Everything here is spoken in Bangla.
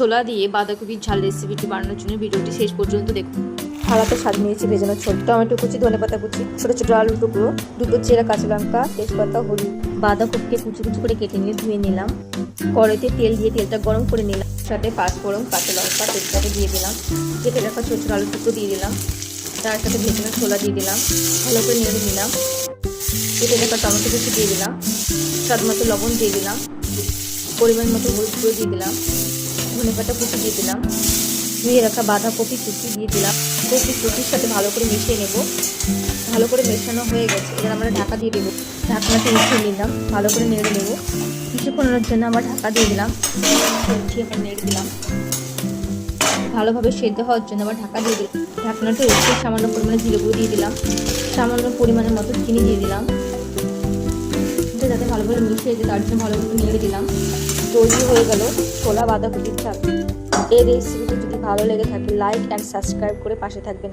ছোলা দিয়ে বাঁধাকপির ঝাল রেসিপিটি বানানোর জন্য ভিডিওটি শেষ পর্যন্ত দেখুন। থালাতে স্বাদ নিয়েছি ভেজানো ছোট টমেটো কুচি ধনে পাতা কুচি ছোটো ছোটো আলু টুকরো দুটো চেরা কাঁচা লঙ্কা তেজপাতা হলুদ। বাঁধাকপিকে কুচি কুচি করে কেটে নিয়ে ধুয়ে নিলাম। কড়াইতে তেল দিয়ে তেলটা গরম করে নিলাম। সাথে পাঁচ ফোড়ন কাঁচা লঙ্কা তেজপাতা দিয়ে দিলাম। কেটে রাখা ছোটো ছোটো আলু টুকরো দিয়ে দিলাম। তার সাথে ভেজানো ছোলা দিয়ে দিলাম। ভালো করে নেড়ে নিলাম। কেটে রাখা টমেটো কুচি দিয়ে দিলাম। স্বাদ মতো লবণ দিয়ে দিলাম। পরিমাণ মতো হলুদ গুঁড়ো দিয়ে দিলাম। ধনে পাতা কুচি দিয়ে দিলাম। ধুয়ে রাখা বাঁধাকপি কুচি দিয়ে দিলাম। কপি কুচির সাথে ভালো করে মিশিয়ে নেব। ভালো করে মেশানো হয়ে গেছে। এবার আমরা ঢাকা দিয়ে দেবো। ঢাকনাতে উঠিয়ে নিলাম। ভালো করে নেড়ে নেব। কিছুক্ষণের জন্য আবার ঢাকা দিয়ে দিলাম। উঠিয়ে আবার নেড়ে দিলাম। ভালোভাবে সেদ্ধ হওয়ার জন্য আবার ঢাকা দিয়ে দিলাম। ঢাকনাটা উঠিয়ে সামান্য পরিমাণে জিরে গুঁড়ো দিয়ে দিলাম। সামান্য পরিমাণের মতো চিনি দিয়ে দিলাম। যাতে ভালোভাবে মিশিয়ে যায়, তার জন্য ভালো করে নেড়ে দিলাম। তৈরি হয়ে গেল ছোলা বাঁধাকপির চাটনি। এই রেসিপিটি যদি ভালো লেগে থাকে লাইক অ্যান্ড সাবস্ক্রাইব করে পাশে থাকবেন।